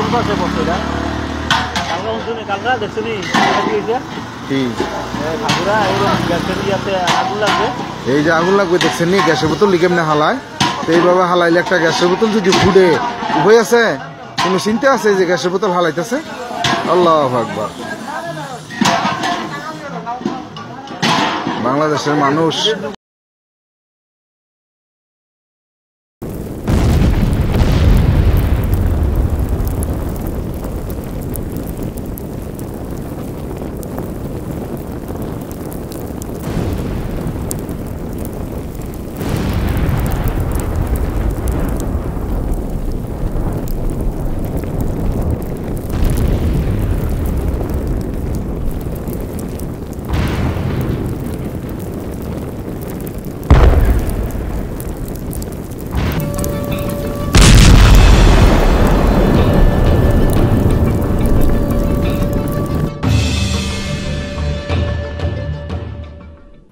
কোন পাশে পড়ছে এটা কালকা শুনি কালকা দেখছ নি এই যে আগুন লাগবে দেখছেন নি? গ্যাসের বোতল লিখে না হালায়? তো এইভাবে হালাইলে একটা গ্যাসের বোতল যদি ফুটে উভয় আছে? কোনো চিন্তা আছে যে গ্যাসের বোতল হালাইতেছে? আল্লাহ আকবার। বাংলাদেশের মানুষ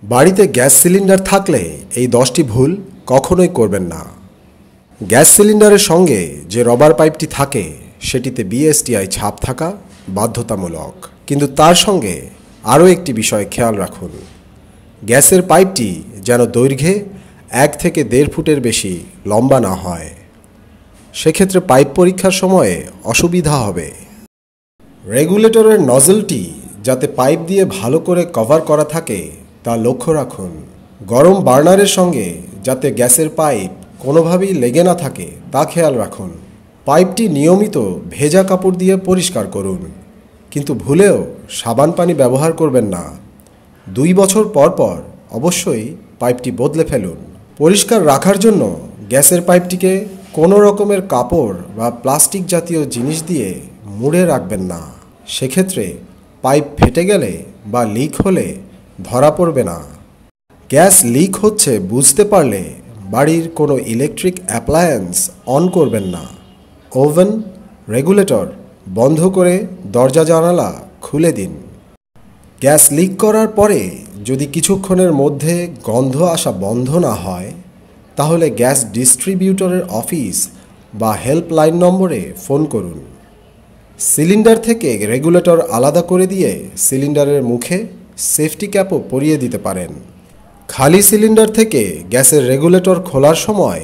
বাড়িতে গ্যাস সিলিন্ডার থাকলে এই দশটি ভুল কখনোই করবেন না। গ্যাস সিলিন্ডারের সঙ্গে যে রবার পাইপটি থাকে, সেটিতে বিএসটিআই ছাপ থাকা বাধ্যতামূলক। কিন্তু তার সঙ্গে আরও একটি বিষয় খেয়াল রাখুন। গ্যাসের পাইপটি যেন দৈর্ঘ্যে এক থেকে দেড় ফুটের বেশি লম্বা না হয়। সেক্ষেত্রে পাইপ পরীক্ষার সময়ে অসুবিধা হবে। রেগুলেটরের নজলটি যাতে পাইপ দিয়ে ভালো করে কভার করা থাকে তা লক্ষ্য রাখুন, গরম বার্নারের সঙ্গে যাতে গ্যাসের পাইপ কোনোভাবেই লেগে না থাকে তা খেয়াল রাখুন। পাইপটি নিয়মিত ভেজা কাপড় দিয়ে পরিষ্কার করুন, কিন্তু ভুলেও সাবান পানি ব্যবহার করবেন না। দুই বছর পর পর অবশ্যই পাইপটি বদলে ফেলুন। পরিষ্কার রাখার জন্য গ্যাসের পাইপটিকে কোনো রকমের কাপড় বা প্লাস্টিক জাতীয় জিনিস দিয়ে মুড়ে রাখবেন না। সেক্ষেত্রে পাইপ ফেটে গেলে বা লিক হলে ধরা পড়বে না। গ্যাস লিক হচ্ছে, বুঝতে পারলে বাড়ির কোনো ইলেকট্রিক অ্যাপ্লায়েন্স অন করবেন না। ওভেন, রেগুলেটর বন্ধ করে দরজা জানালা খুলে দিন। গ্যাস লিক করার পরে যদি কিছুক্ষণের মধ্যে গন্ধ আসা বন্ধ না হয়, তাহলে গ্যাস ডিস্ট্রিবিউটরের অফিস বা হেল্পলাইন নম্বরে ফোন করুন। সিলিন্ডার থেকে রেগুলেটর আলাদা করে দিয়ে সিলিন্ডারের মুখে সেফটি ক্যাপও পরিয়ে দিতে পারেন। খালি সিলিন্ডার থেকে গ্যাসের রেগুলেটর খোলার সময়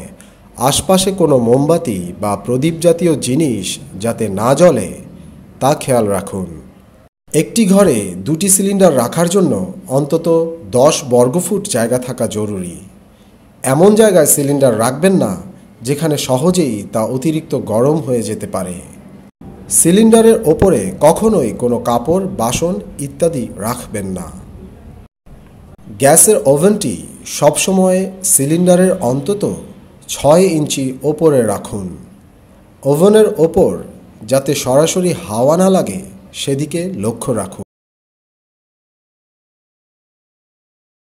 আশপাশে কোনো মোমবাতি বা প্রদীপ জাতীয় জিনিস যাতে না জ্বলে, তা খেয়াল রাখুন। একটি ঘরে দুটি সিলিন্ডার রাখার জন্য অন্তত দশ বর্গফুট জায়গা থাকা জরুরি। এমন জায়গায় সিলিন্ডার রাখবেন না, যেখানে সহজেই তা অতিরিক্ত গরম হয়ে যেতে পারে। সিলিন্ডারের ওপরে কখনোই কোনো কাপড়, বাসন ইত্যাদি রাখবেন না। গ্যাসের ওভেনটি সবসময় সিলিন্ডারের অন্তত ছয় ইঞ্চি ওপরে রাখুন। ওভেনের ওপর যাতে সরাসরি হাওয়া না লাগে, সেদিকে লক্ষ্য রাখুন।